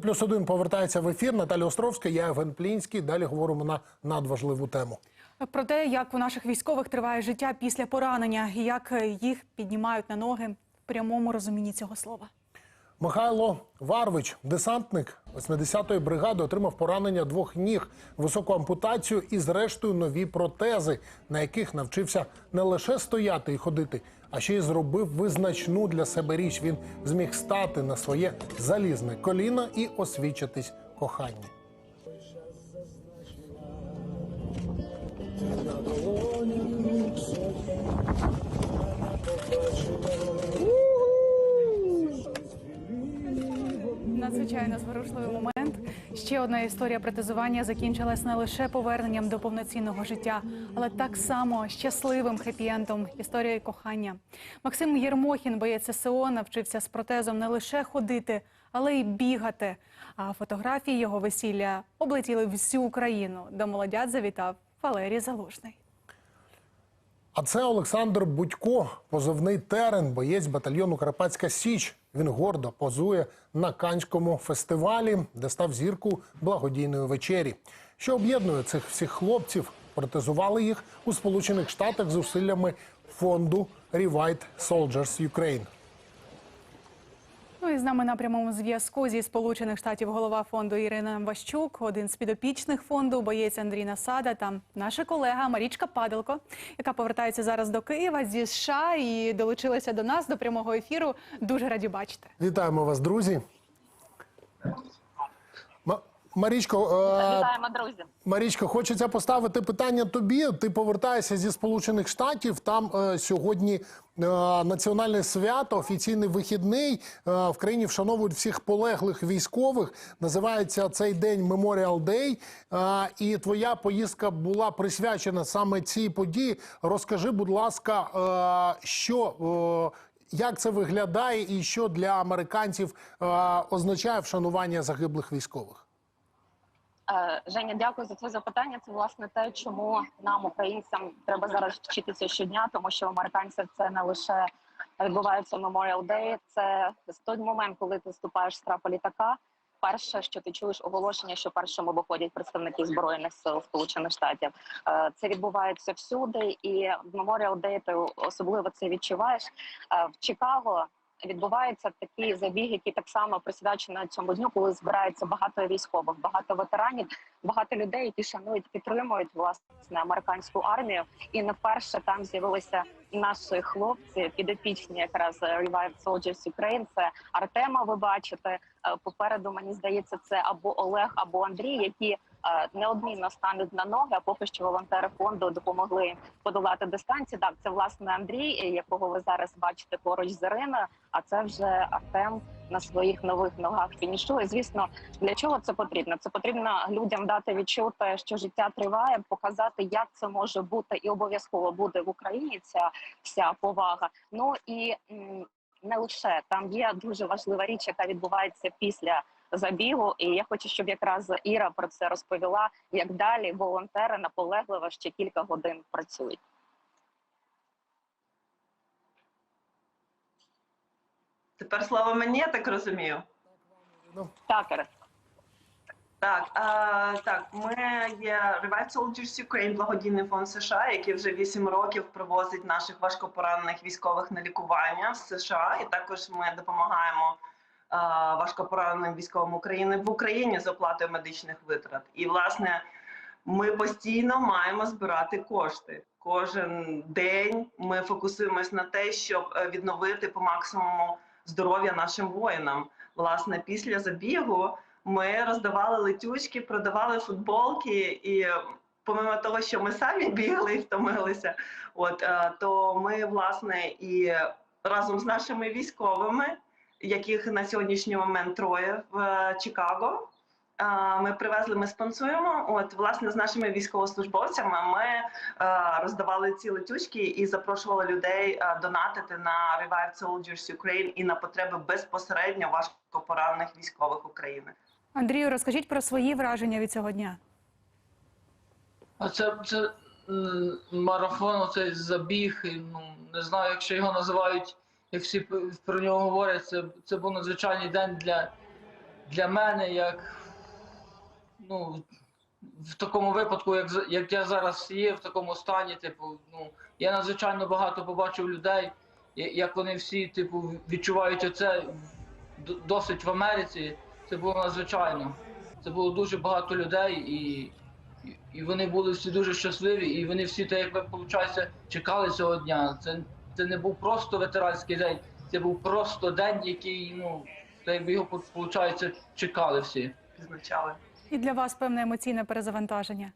Плюс один повертається в ефір. Наталя Островська, я Євген Плінський. Далі говоримо на надважливу тему. Про те, як у наших військових триває життя після поранення, як їх піднімають на ноги в прямому розумінні цього слова. Михайло Варвич, десантник 80-ї бригади, отримав поранення двох ніг, високу ампутацію і, зрештою, нові протези, на яких навчився не лише стояти і ходити, а ще й зробив визначну для себе річ. Він зміг стати на своє залізне коліно і освічитись коханні. Надзвичайно зворушливий момент. Ще одна історія протезування закінчилась не лише поверненням до повноцінного життя, але так само щасливим хеппі-ендом історією кохання. Максим Єрмохін, боєць ССО, навчився з протезом не лише ходити, але й бігати. А фотографії його весілля облетіли всю Україну. До молодят завітав Валерій Залужний. А це Олександр Будько, позивний терен, боєць батальйону Карпатська Січ. Він гордо позує на Канському фестивалі, де став зірку благодійної вечері. Що об'єднує цих всіх хлопців? Протезували їх у Сполучених Штатах зусиллями фонду Revite Soldiers Ukraine. І з нами на прямому зв'язку зі Сполучених Штатів голова фонду Ірина Ващук, один з підопічних фонду, боєць Андрій Насада та наша колега Марічка Падалко, яка повертається зараз до Києва зі США і долучилася до нас до прямого ефіру. Дуже раді бачити. Вітаємо вас, друзі. Ма- Марічко, е, Вітаємо, друзі. Марічко, хочеться поставити питання тобі. Ти повертаєшся зі Сполучених Штатів. Там е, сьогодні е, національне свято, офіційний вихідний. Е, в країні вшановують всіх полеглих військових. Називається цей день Memorial Day. Е, і твоя поїздка була присвячена саме цій події. Розкажи, будь ласка, е, що. Е, як це виглядає, і що для американців е, означає вшанування загиблих військових? Е, Женя, дякую за це запитання. Це власне те, чому нам, українцям, треба зараз вчитися щодня, тому що у американців це не лише відбувається Memorial Day, це той момент, коли ти вступаєш з трапа літака. Перше, що ти чуєш оголошення, що першими виходять представники збройних сил Сполучених Штатів. Е, Це відбувається всюди, і в Memorial Day ти особливо це відчуваєш. Е, В Чикаго відбуваються такі забіги, які так само присвячені цьому дню, коли збирається багато військових, багато ветеранів, багато людей, які шанують, підтримують власне американську армію. І не вперше там з'явилися наші хлопці, підопічні якраз Revive Soldiers Ukraine. Це Артема. Ви бачите Е, попереду. Мені здається, це або Олег, або Андрій, які неодмінно стануть на ноги. А поки що волонтери фонду допомогли подолати дистанцію. Так, це власне Андрій, якого ви зараз бачите поруч з Іриною. А це вже Артем на своїх нових ногах фінішує. Звісно, для чого це потрібно? Це потрібно людям дати відчути, що життя триває, показати, як це може бути, і обов'язково буде в Україні ця вся повага. Ну і не лише там є дуже важлива річ, яка відбувається після забігу. І я хочу, щоб якраз Іра про це розповіла, як далі волонтери наполегливо ще кілька годин працюють. Тепер слово мені, я так розумію. Так, Так, а, так, ми є Revive Soldiers Ukraine, благодійний фонд США, який вже 8 років привозить наших важкопоранених військових на лікування в США. І також ми допомагаємо важкопораненим військовим України в Україні з оплатою медичних витрат. І власне ми постійно маємо збирати кошти. Кожен день ми фокусуємось на те, щоб е, відновити по максимуму здоров'я нашим воїнам. Власне, після забігу ми роздавали летючки, продавали футболки, і помимо того, що ми самі бігли і втомилися, от е, то ми власне і разом з нашими військовими, яких на сьогоднішній момент троє в е, Чикаго. е, Ми привезли, ми спонсуємо. От власне з нашими військовослужбовцями ми е, роздавали ці летючки і запрошували людей е, донатити на Revive Soldiers Ukraine і на потреби безпосередньо важкопоранених військових України. Андрію, розкажіть про свої враження від цього дня. А це, це марафон, оцей забіг, ну не знаю, якщо його називають, як всі про нього говорять, це, це був надзвичайний день для, для мене, як ну, в такому випадку, як, як я зараз є, в такому стані, типу, ну, я надзвичайно багато побачив людей, як вони всі, типу, відчувають оце досить в Америці. Це було надзвичайно. Це було дуже багато людей, і, і вони були всі дуже щасливі, і вони всі, так як ви, виходить, чекали цього дня. Це, це не був просто ветеранський день, це був просто день, який, ну, якби його, виходить, чекали всі. Відзначали. І для вас певне емоційне перезавантаження.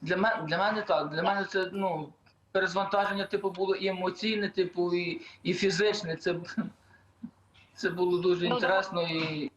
Для мене, для мене так. Для мене це ну, перезвантаження типу було і емоційне, типу, і, і фізичне. Це, це було дуже Ну, інтересно і,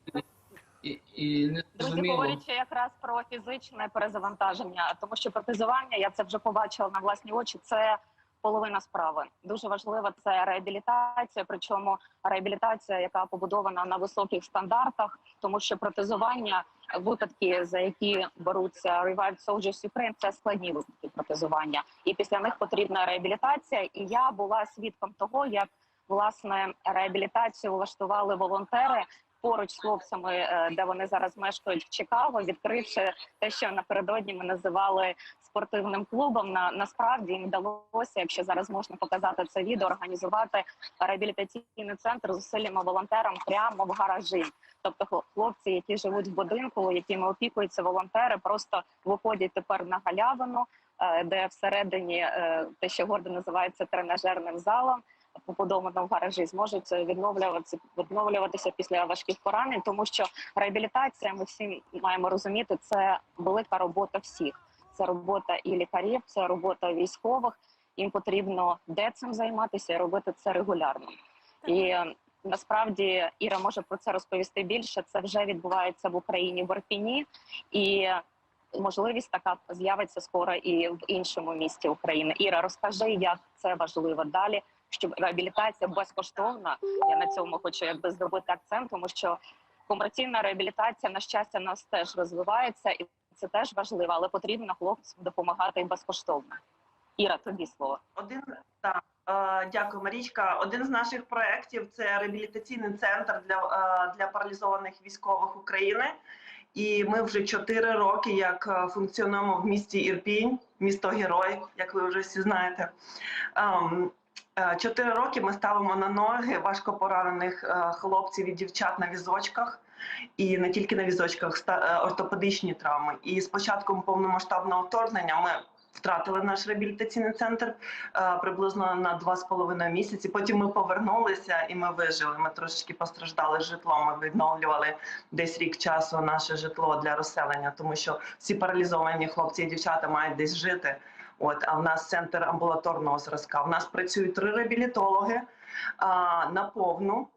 і, і Друзі, незрозуміло. говорячи якраз про фізичне перезавантаження, тому що протезування, я це вже побачила на власні очі. Це половина справи. Дуже важлива це реабілітація. Причому реабілітація, яка побудована на високих стандартах, тому що протезування випадки, за які беруться Revived Soldiers Ukraine, це складні випадки протезування, і після них потрібна реабілітація. І я була свідком того, як власне реабілітацію влаштували волонтери поруч з хлопцями, е, де вони зараз мешкають в Чикаго, відкривши те, що напередодні ми називали спортивним клубом. На насправді їм вдалося, якщо зараз можна показати це відео, організувати реабілітаційний центр з зусиллями волонтерам прямо в гаражі. Тобто хлопці, які живуть в будинку, якими опікуються волонтери, просто виходять тепер на галявину, е, де всередині е, те, що гордо називається тренажерним залом побудовано в гаражі, зможуть відновлюватися відновлюватися після важких поранень, тому що реабілітація, ми всі маємо розуміти, це велика робота всіх. Це робота і лікарів, це робота військових. Їм потрібно де цим займатися і робити це регулярно. І е, насправді Іра може про це розповісти більше. Це вже відбувається в Україні в Арпіні і. Можливість така з'явиться скоро і в іншому місті України. Іра, розкажи, як це важливо далі щоб реабілітація безкоштовна. Я на цьому хочу якби зробити акцент, тому що комерційна реабілітація на щастя нас теж розвивається, і це теж важливо, але потрібно хлопцям допомагати і безкоштовно. Іра, тобі слово. Один так, е, дякую, Марічка. Один з наших проєктів це реабілітаційний центр для, е, для паралізованих військових України. І ми вже чотири роки як е, функціонуємо в місті Ірпінь, місто Герой, як ви вже всі знаєте. Е, Чотири роки ми ставимо на ноги важко поранених е, хлопців і дівчат на візочках. І не тільки на візочках, е, ортопедичні травми. І з початком повномасштабного вторгнення ми втратили наш реабілітаційний центр приблизно на два з половиною місяці. Потім ми повернулися і ми вижили. Ми трошечки постраждали житлом. Ми відновлювали десь рік часу наше житло для розселення, тому що всі паралізовані хлопці і дівчата мають десь жити. От а в нас центр амбулаторного зразка. В нас працюють три реабілітологи а, на повну.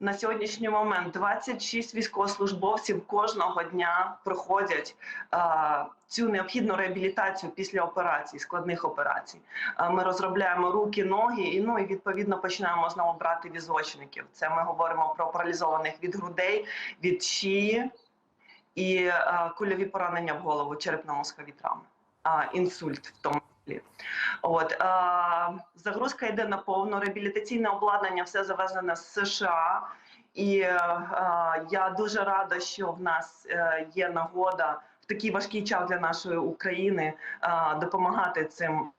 На сьогоднішній момент 26 військовослужбовців кожного дня проходять а, цю необхідну реабілітацію після операцій, складних операцій. А, ми розробляємо руки, ноги і ну і відповідно починаємо знову брати візочників. Це ми говоримо про паралізованих від грудей, від шиї і а, кульові поранення в голову, черепно-мозкові травми, а, інсульт в тому. От е, загрузка йде на повну реабілітаційне обладнання, все завезене з США. І е, е, я дуже рада, що в нас е, є нагода в такий важкий час для нашої України е, допомагати цим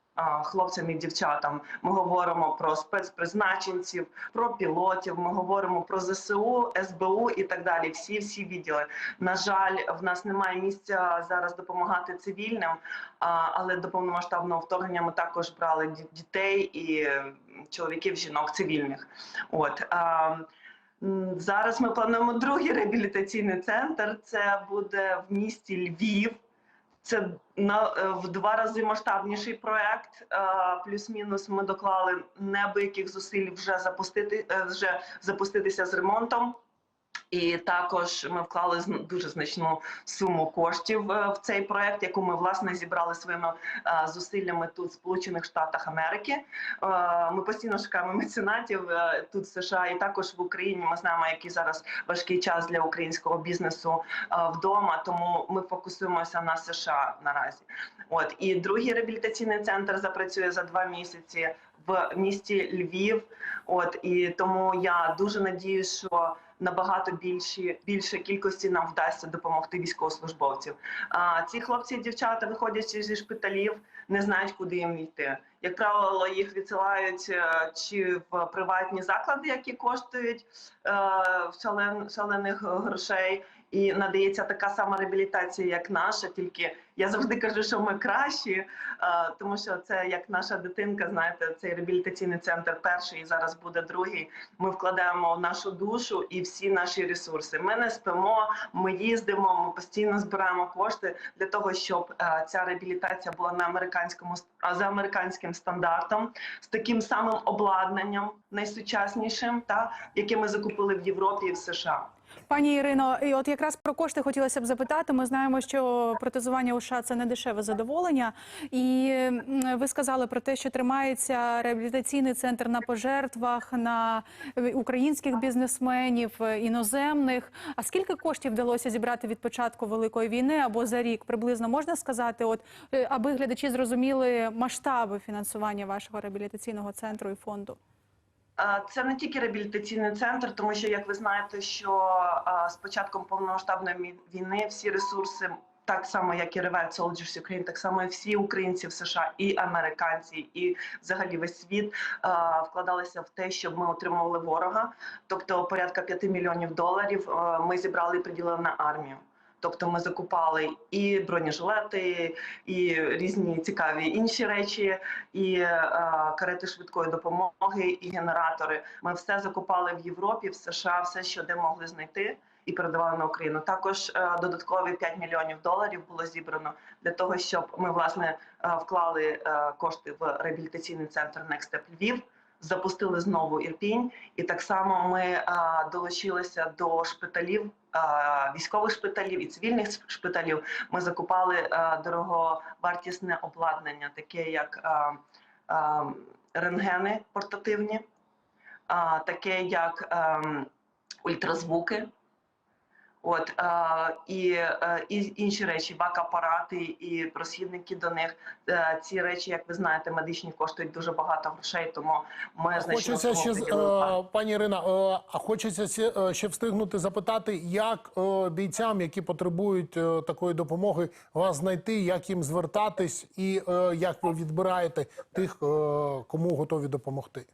хлопцям і дівчатам. Ми говоримо про спецпризначенців, про пілотів. Ми говоримо про ЗСУ, СБУ і так далі. Всі всі відділи. На жаль, в нас немає місця зараз допомагати цивільним, але до повномасштабного вторгнення ми також брали дітей і чоловіків, жінок цивільних. От зараз ми плануємо другий реабілітаційний центр. Це буде в місті Львів. Це на е, в два рази масштабніший проект. Е, Плюс-мінус ми доклали небиких зусиль вже запустити е, вже запуститися з ремонтом. І також ми вклали дуже значну суму коштів е, в цей проект, яку ми власне зібрали своїми е, зусиллями тут, в Сполучених Штатах Америки. Е, Ми постійно шукаємо меценатів тут, в США, і також в Україні. Ми знаємо, який зараз важкий час для українського бізнесу вдома. Тому ми фокусуємося на США наразі. От і другий реабілітаційний центр запрацює за два місяці в місті Львів. От і тому я дуже надію, що набагато більші більше кількості нам вдасться допомогти військовослужбовців. А ці хлопці і дівчата виходячи зі шпиталів, не знають, куди їм йти. Як правило, їх відсилають е, чи в приватні заклади, які коштують е, шален, шалених грошей, і надається така сама реабілітація, як наша. Тільки я завжди кажу, що ми кращі, е, тому що це як наша дитинка. Знаєте, цей реабілітаційний центр перший і зараз буде другий. Ми вкладаємо в нашу душу і всі наші ресурси. Ми не спимо, ми їздимо, ми постійно збираємо кошти для того, щоб е, ця реабілітація була на американському за американським стандартом, з таким самим обладнанням, найсучаснішим, та яке ми закупили в Європі і в США. Пані Ірино, і от якраз про кошти хотілося б запитати. Ми знаємо, що протезування у США – це не дешеве задоволення. І ви сказали про те, що тримається реабілітаційний центр на пожертвах на е, українських бізнесменів, е, іноземних. А скільки коштів вдалося зібрати від початку великої війни або за рік? Приблизно можна сказати, от е, аби глядачі зрозуміли масштаби фінансування вашого реабілітаційного центру і фонду. Це не тільки реабілітаційний центр, тому що, як ви знаєте, що з початком повномасштабної війни всі ресурси, так само як і Revive Soldiers Ukraine, так само і всі українці в США, і американці, і взагалі весь світ вкладалися в те, щоб ми отримували ворога. Тобто порядка 5 мільйонів доларів ми зібрали і приділили на армію. Тобто ми закупали і бронежилети, і різні цікаві інші речі, і е, карети швидкої допомоги, і генератори. Ми все закупали в Європі, в США, все, що де могли знайти. І передавали на Україну. Також е, додаткові 5 мільйонів доларів було зібрано для того, щоб ми власне е, вклали е, кошти в реабілітаційний центр Next Step Львів, запустили знову Ірпінь, і так само ми долучилися до шпиталів, військових шпиталів і цивільних шпиталів. Ми закупали дороговартісне обладнання, таке як рентгени портативні, таке як е, ультразвуки. От е, і, е, і інші речі, бак-апарати і розхідники до них. Е, ці речі, як ви знаєте, медичні коштують дуже багато грошей, тому ми значно Хочеться ще, з- е, пані Ірина, е, а хочеться е, ще встигнути запитати, як е, бійцям, які потребують е, такої допомоги, вас знайти, як їм звертатись, і е, як ви відбираєте тих, е, кому готові допомогти.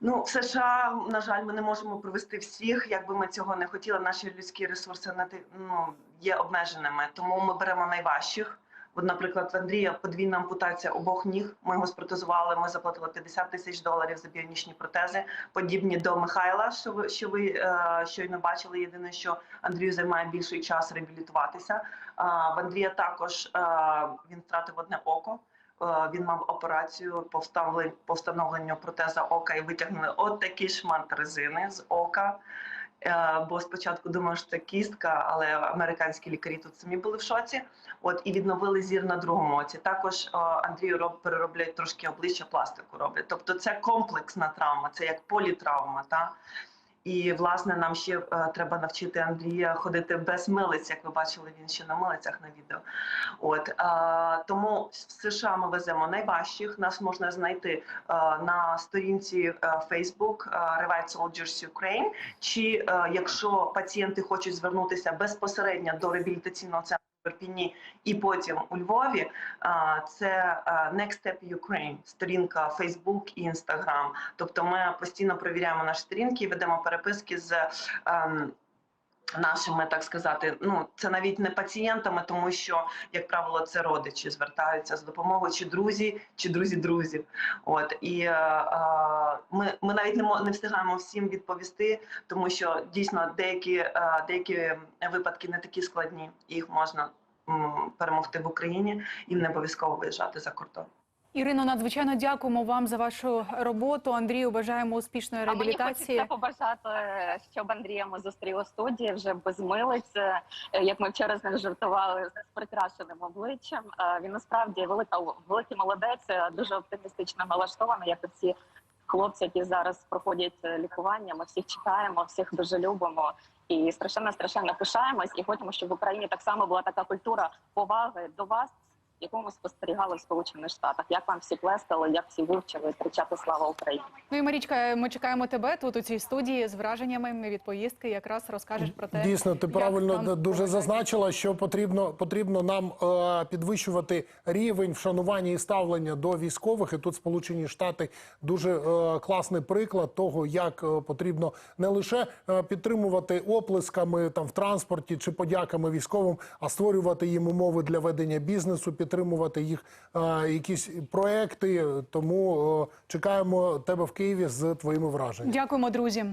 Ну, в США, на жаль, ми не можемо провести всіх. Якби ми цього не хотіли, наші людські ресурси на ну, є обмеженими. Тому ми беремо найважчих. От, наприклад, в Андрія подвійна ампутація обох ніг. Ми його спротезували. Ми заплатили 50 тисяч доларів за біонічні протези, подібні до Михайла, що ви що ви е, щойно бачили. Єдине, що Андрію займає більший час реабілітуватися. А, в Андрія також е, він втратив одне око. Е, Він мав операцію по встановленню протеза ока і витягнули от такий шмат резини з ока. Е, Бо спочатку думав, що це кістка, але американські лікарі тут самі були в шоці. От і відновили зір на другому оці. Також е, Андрію роб перероблять трошки обличчя, пластику роблять. Тобто це комплексна травма, це як політравма. Та? І власне нам ще е, треба навчити Андрія ходити без милиць, як ви бачили, він ще на милицях на відео. От е, тому в США ми веземо найважчих. Нас можна знайти е, на сторінці е, Facebook е, Revive Soldiers Ukraine. Чи е, якщо пацієнти хочуть звернутися безпосередньо до реабілітаційного центру в Ірпіні і потім у Львові, це Next Step Ukraine, сторінка Facebook і Instagram. Тобто ми постійно перевіряємо наші сторінки і ведемо переписки з. Нашими, так сказати, ну це навіть не пацієнтами, тому що, як правило, це родичі звертаються з допомогою, чи друзі, чи друзі друзів. От і е, е, ми, ми навіть не не встигаємо всім відповісти, тому що дійсно деякі, е, деякі випадки не такі складні, їх можна м, перемогти в Україні і не обов'язково виїжджати за кордон. Ірино, надзвичайно дякуємо вам за вашу роботу. Андрію, бажаємо успішної А мені реабілітації. хочеться побажати, щоб Андрія ми зустріли у студії вже без милиць. Е, Як ми вчора з ним жартували з прикрашеним обличчям. Е, Він насправді велика великий молодець, е, дуже оптимістично налаштований, як і всі хлопці, які зараз проходять лікування. Ми всіх чекаємо, всіх дуже любимо. І страшенно страшенно пишаємось, і хочемо, щоб в Україні так само була така культура поваги до вас, яку ми спостерігали в Сполучених Штатах. Як вам всі плескали, як всі вивчили кричати Слава Україні? Ну і Марічка, ми чекаємо тебе тут у цій студії з враженнями від поїздки. Якраз розкажеш про те, Дійсно, ти правильно дуже зазначила, що потрібно потрібно нам е, підвищувати рівень вшанування і ставлення до військових. І тут Сполучені Штати дуже е, класний приклад того, як е, потрібно не лише е, підтримувати оплесками там в транспорті чи подяками військовим, а створювати їм умови для ведення бізнесу, підтримувати їх якісь проекти. Тому чекаємо тебе в Києві з твоїми враженнями. Дякуємо, друзі.